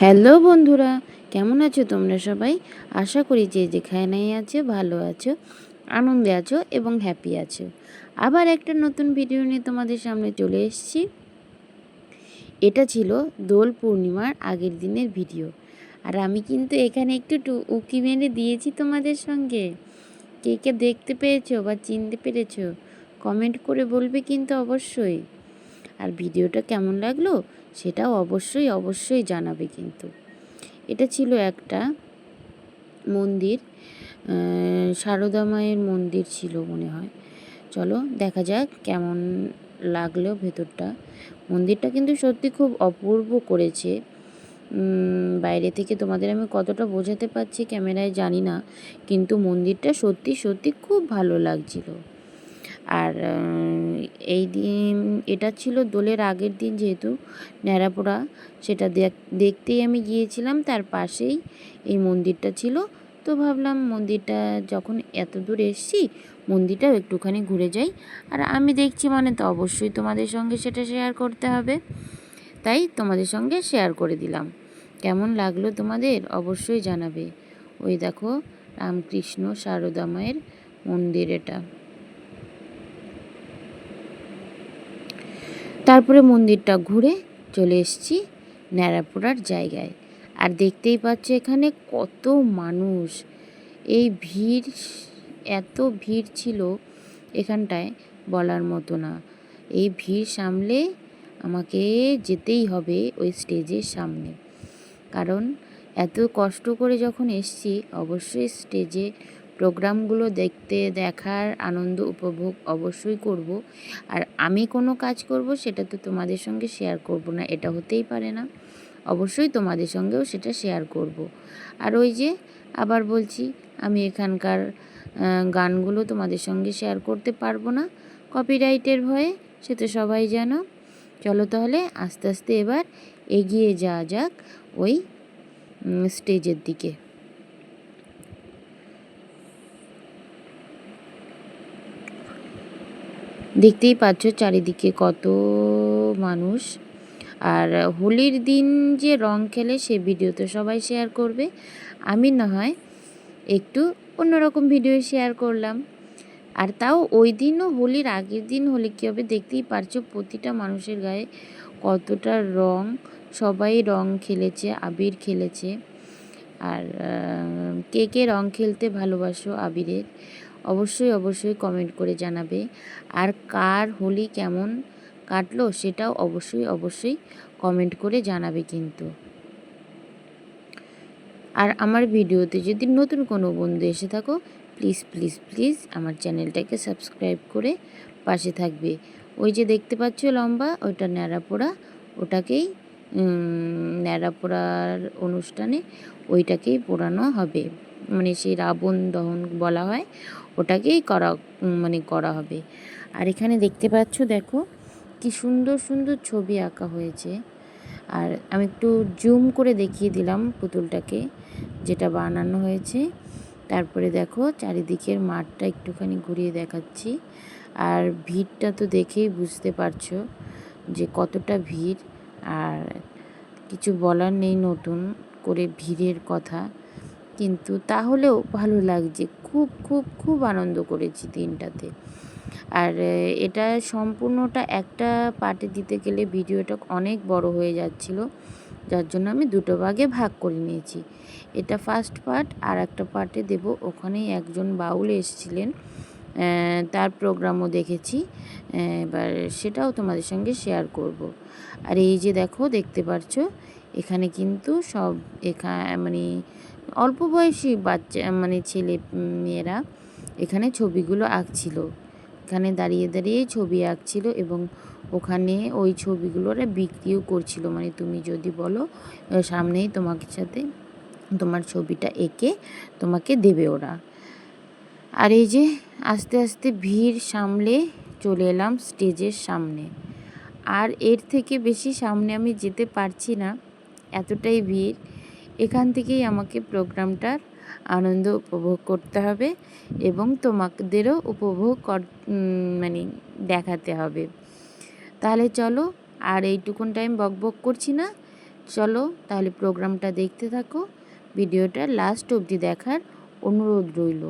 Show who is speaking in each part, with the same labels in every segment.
Speaker 1: Hello বন্ধুরা, কেমন আছো তোমরা সবাই? আশা করি যে যেখানেই আছো, ভালো আছো, আনন্দে আছো এবং হ্যাপি আছো। আবার একটা নতুন ভিডিও নিয়ে তোমাদের সামনে চলে এসেছি। এটা ছিল দোল পূর্ণিমার আগের দিনের ভিডিও আর আমি কিন্তু এখানে একটু টু- উকি মেরে দিয়েছি তোমাদের সঙ্গে। কে কে দেখতে পেয়েছ বা চিনতে পেরেছ কমেন্ট করে বলবে কিন্তু অবশ্যই। আর ভিডিওটা কেমন লাগল? সেটাও অবশ্যই অবশ্যই জানাবে কিন্তু। এটা ছিল একটা মন্দির সারদা মায়ের মন্দির ছিল মনে হয়। চলো দেখা যাক কেমন লাগল ভেতরটা। মন্দিরটা কিন্তু সত্যি খুব অপূর্ব করেছে। বাইরে থেকে তোমাদের আমি কতটা বোঝাতে পারছি ক্যামেরায় জানি না, কিন্তু মন্দিরটা সত্যি সত্যি খুব ভালো লাগছিল। আর এই দিন, এটা ছিল দোলের আগের দিন যেহেতু ন্যাড়াপোড়া, সেটা দেখ- দেখতেই আমি গিয়েছিলাম, তার পাশেই এই মন্দিরটা ছিল। তো ভাবলাম মন্দিরটা যখন এত দূর এসছি, মন্দিরটাও একটুখানি ঘুরে যাই। আর আমি দেখছি মানে তো অবশ্যই তোমাদের সঙ্গে সেটা শেয়ার করতে হবে। তাই তোমাদের সঙ্গে শেয়ার করে দিলাম। কেমন লাগল তোমাদের অবশ্যই জানাবে। ওই দেখো, রামকৃষ্ণ সারদা মায়ের মন্দির এটা। তারপরে মন্দিরটা ঘুরে চলে এসেছি ন্যাড়াপোড়ার জায়গায়। আর দেখতেই পাচ্ছ এখানে কত মানুষ। এই ভিড়, এত ভিড় ছিল এখানটায় বলার মতো না। এই ভিড় সামলে আমাকে যেতেই হবে ওই স্টেজের সামনে। কারণ এত কষ্ট করে যখন এসছি, অবশ্যই স্টেজে প্রোগ্রামগুলো দেখতে, দেখার আনন্দ উপভোগ অবশ্যই করব। আর আমি কোনো কাজ করব সেটা তো তোমাদের সঙ্গে শেয়ার করব না, এটা হতেই পারে না। অবশ্যই তোমাদের সঙ্গেও সেটা শেয়ার করব। আর ওই যে আবার বলছি, আমি এখানকার গানগুলো তোমাদের সঙ্গে শেয়ার করতে পারব না। কপিরাইটের ভয়ে, সে তো সবাই জানো। চলো তাহলে আস্তে আস্তে এবার এগিয়ে যাওয়া যাক ওই স্টেজের দিকে। দেখতেই পাচ্ছ চারিদিকে কত মানুষ। আর হোলির দিন যে রং খেলে সে ভিডিও তো সবাই শেয়ার করবে। আমি না হয় একটু অন্যরকম ভিডিও শেয়ার করলাম। আর তাও ওই দিনও হোলির আগের দিন হলে কী হবে দেখতেই পারছ প্রতিটা মানুষের গায়ে কতটা রং, সবাই রং খেলেছে, আবির খেলেছে। আর কে কে রং খেলতে ভালোবাসো আবিরের? অবশ্যই অবশ্যই কমেন্ট করে জানাবে। আর কার হোলি কেমন কাটলো সেটাও অবশ্যই অবশ্যই কমেন্ট করে জানাবে কিন্তু। আর আমার ভিডিওতে যদি নতুন কোনো বন্ধু এসে থাকো প্লিজ প্লিজ প্লিজ আমার চ্যানেলটাকে সাবস্ক্রাইব করে পাশে থাকবে। ওই যে দেখতে পাচ্ছ লম্বা ওইটা ন্যাড়াপোড়া ওটাকেই উম, ন্যাড়াপোড়ার অনুষ্ঠানে ওইটাকেই পোড়ানো হবে। মানে সেই রাবণ দহন বলা হয় ওটাকেই করা মানে করা হবে। আর এখানে দেখতে পাচ্ছ, দেখো, কি সুন্দর সুন্দর ছবি আঁকা হয়েছে। আর আমি একটু জুম করে দেখিয়ে দিলাম পুতুলটাকে, যেটা বানানো হয়েছে। তারপরে দেখো, চারিদিকের মাঠটা একটুখানি ঘুরিয়ে দেখাচ্ছি। আর ভিড়টা তো দেখেই বুঝতে পারছ যে কতটা ভিড়। আর কিছু বলার নেই নতুন করে ভিড়ের কথা। কিন্তু তাহলেও ভালো লাগছে। খুব খুব খুব আনন্দ করেছি দিনটাতে। আর এটা সম্পূর্ণটা একটা পার্টে দিতে গেলে ভিডিওটা অনেক বড় হয়ে যাচ্ছিল। যার জন্য আমি দুটো ভাগে ভাগ করে নিয়েছি। এটা ফার্স্ট পার্ট আর একটা পার্টে দেব। ওখানেই একজন বাউল এসেছিলেন তার প্রোগ্রামও দেখেছি। এবার সেটাও তোমাদের সঙ্গে শেয়ার করব। আর এই যে দেখো, দেখতে পারছ? এখানে কিন্তু সব এখা মানে অল্প বয়সী বাচ্চা মানে ছেলে মেয়েরা এখানে ছবিগুলো আঁকছিল। এখানে দাঁড়িয়ে দাঁড়িয়ে ছবি আঁকছিল এবং ওখানে ওই ছবিগুলো ওরা বিক্রিও করছিল। মানে তুমি যদি বলো সামনেই তোমাকে সাথে তোমার ছবিটা এঁকে তোমাকে দেবে ওরা। আর এই যে আস্তে আস্তে ভিড় সামলে চলে এলাম স্টেজের সামনে। আর এর থেকে বেশি সামনে আমি যেতে পারছি না, এতটাই ভিড়। এখান থেকেই আমাকে প্রোগ্রামটার আনন্দ উপভোগ করতে হবে এবং তোমাদেরও উপভোগ কর মানে দেখাতে হবে। তাহলে চলো, আর এইটুকুন টাইম বক বক করছি না। চলো, তাহলে প্রোগ্রামটা দেখতে থাকো। ভিডিওটা লাস্ট অবধি দেখার অনুরোধ রইল।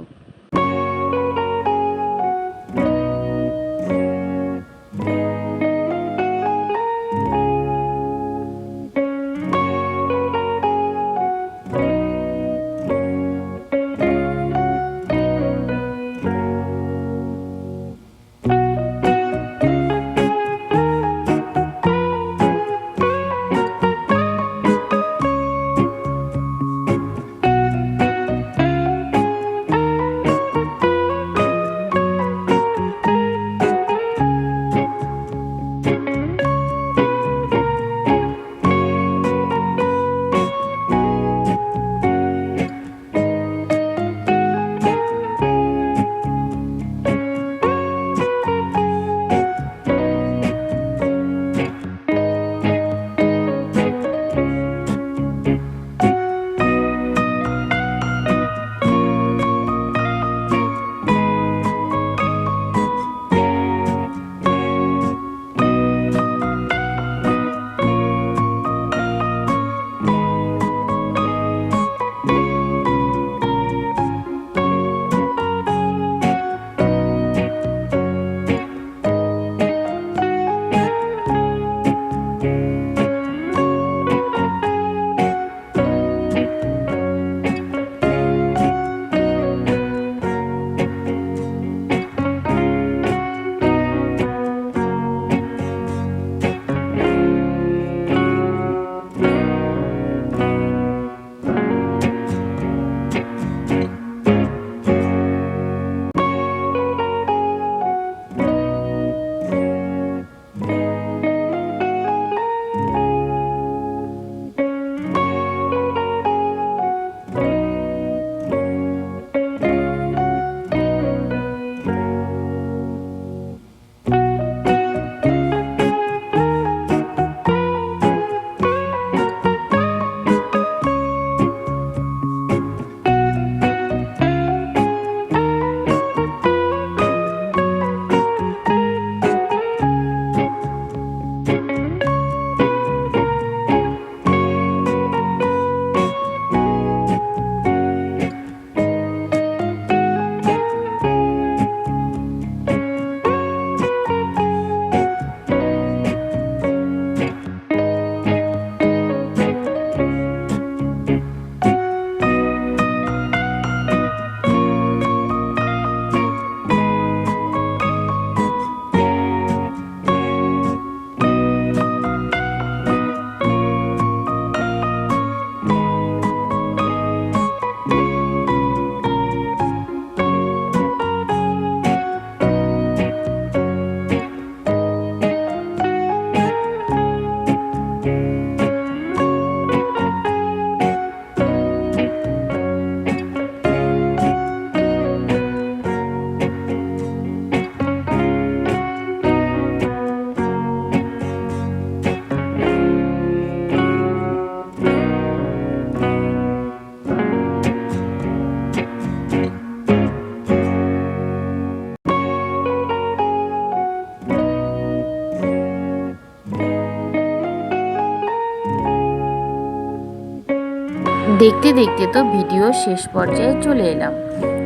Speaker 1: দেখতে দেখতে তো ভিডিও শেষ পর্যায়ে চলে এলাম।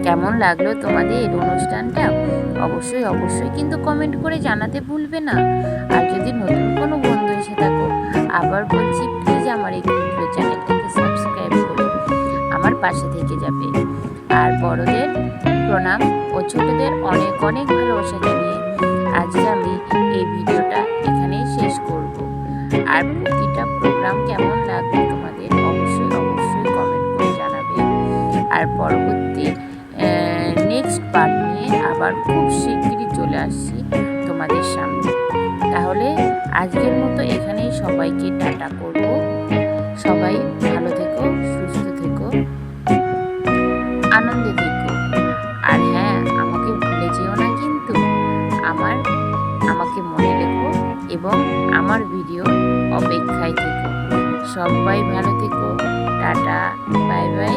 Speaker 1: কেমন লাগল তোমাদের এই অনুষ্ঠানটা? অবশ্যই অবশ্যই কিন্তু কমেন্ট করে জানাতে ভুলবে না। আর যদি নতুন কোনো বন্ধু এসে থাকো, আবার বলছি প্লিজ আমার এই ক্ষুদ্র চ্যানেলটাকে সাবস্ক্রাইব করে। আমার পাশে থেকে যাবে। আর বড়দের প্রণাম ও ছোটদের অনেক অনেক ভালোবাসা জানিয়ে আজকে আমি এই ভিডিওটা এখানেই শেষ করব। আর প্রতিটা প্রোগ্রাম কেমন লাগবে তোমাদের? অবশ্যই অবশ্যই। আর পরবর্তী নেক্সট পার্ট নিয়ে আবার খুব শিগগিরই চলে আসছি তোমাদের সামনে। তাহলে আজকের মতো এখানেই সবাইকে টাটা করব। সবাই ভালো থেকো, সুস্থ থেকো, আনন্দে থেকো। আর হ্যাঁ আমাকে ভুলে যেও না কিন্তু আমার, আমাকে মনে রেখো এবং আমার ভিডিও অপেক্ষায় থেকো। সবাই ভালো থেকো, টাটা, বাই বাই।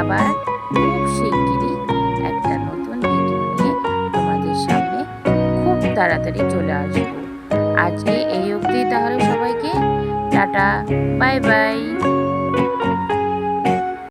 Speaker 1: আবার খুব শিগগিরই একটা নতুন ভিডিও নিয়ে তোমাদের সামনে খুব তাড়াতাড়ি চলে আসব। আজকে এই অবধি তাহলে সবাইকে টাটা, বাই বাই।